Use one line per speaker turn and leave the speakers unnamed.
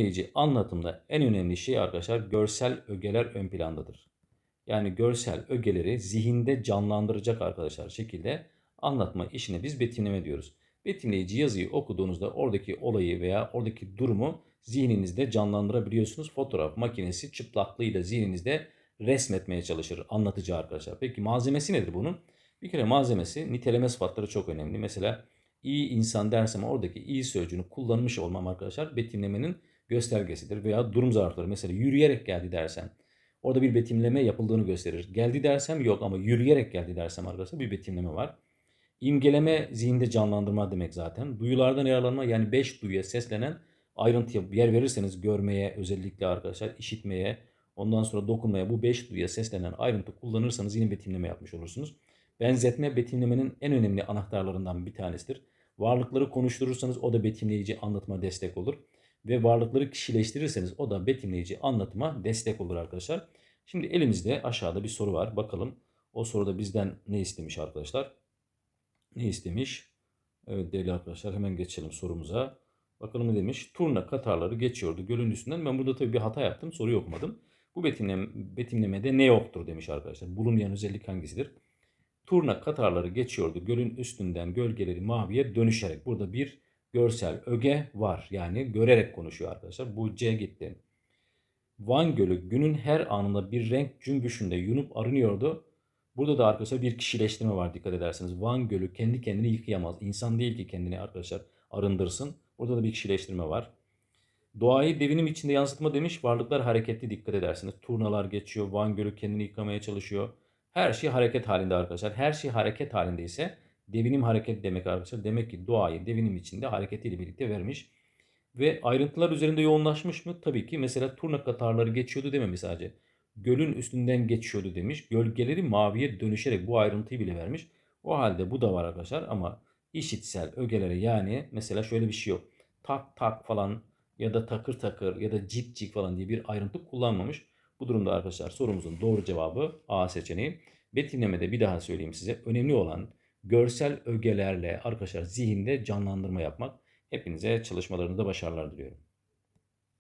Betimleyici anlatımda en önemli şey arkadaşlar görsel ögeler ön plandadır. Yani görsel ögeleri zihinde canlandıracak arkadaşlar şekilde anlatma işine biz betimleme diyoruz. Betimleyici yazıyı okuduğunuzda oradaki olayı veya oradaki durumu zihninizde canlandırabiliyorsunuz. Fotoğraf makinesi çıplaklığıyla zihninizde resmetmeye çalışır anlatıcı arkadaşlar. Peki malzemesi nedir bunun? Bir kere malzemesi niteleme sıfatları çok önemli. Mesela iyi insan dersem oradaki iyi sözcüğünü kullanmış olmam arkadaşlar betimlemenin göstergesidir. Veya durum zarfları mesela yürüyerek geldi dersem orada bir betimleme yapıldığını gösterir. Geldi dersem yok ama yürüyerek geldi dersem arkadaşlar bir betimleme var. İmgeleme zihinde canlandırma demek zaten. Duyulardan yararlanma yani 5 duyuya seslenen ayrıntıya yer verirseniz görmeye özellikle arkadaşlar işitmeye ondan sonra dokunmaya bu 5 duyuya seslenen ayrıntı kullanırsanız yine betimleme yapmış olursunuz. Benzetme betimlemenin en önemli anahtarlarından bir tanesidir. Varlıkları konuşturursanız o da betimleyici anlatıma destek olur. Ve varlıkları kişileştirirseniz o da betimleyici anlatıma destek olur arkadaşlar. Şimdi elimizde aşağıda bir soru var. Bakalım o soruda bizden ne istemiş arkadaşlar? Ne istemiş? Evet değerli arkadaşlar hemen geçelim sorumuza. Bakalım ne demiş? Turna katarları geçiyordu gölün üstünden. Ben burada tabii bir hata yaptım. Soruyu okumadım. Bu betimleme, betimlemede ne yoktur demiş arkadaşlar. Bulunmayan özellik hangisidir? Turna katarları geçiyordu gölün üstünden gölgeleri maviye dönüşerek. Burada bir görsel öge var. Yani görerek konuşuyor arkadaşlar. Bu C gitti. Van Gölü günün her anında bir renk cümbüşünde yunup arınıyordu. Burada da arkadaşlar bir kişileştirme var dikkat ederseniz. Van Gölü kendi kendini yıkayamaz. İnsan değil ki kendini arkadaşlar arındırsın. Burada da bir kişileştirme var. Doğayı devinim içinde yansıtma demiş. Varlıklar hareketli dikkat edersiniz. Turnalar geçiyor. Van Gölü kendini yıkamaya çalışıyor. Her şey hareket halinde arkadaşlar. Her şey hareket halinde ise devinim hareket demek arkadaşlar. Demek ki doğayı devinim içinde hareketiyle birlikte vermiş. Ve ayrıntılar üzerinde yoğunlaşmış mı? Tabii ki mesela turna katarları geçiyordu dememiş sadece. Gölün üstünden geçiyordu demiş. Gölgeleri maviye dönüşerek bu ayrıntıyı bile vermiş. O halde bu da var arkadaşlar ama işitsel ögelere yani mesela şöyle bir şey yok. Tak tak falan ya da takır takır ya da cik cik falan diye bir ayrıntı kullanmamış. Bu durumda arkadaşlar sorumuzun doğru cevabı A seçeneği. Betimlemede bir daha söyleyeyim size. Önemli olan görsel ögelerle arkadaşlar zihinde canlandırma yapmak. Hepinize çalışmalarınızda başarılar diliyorum.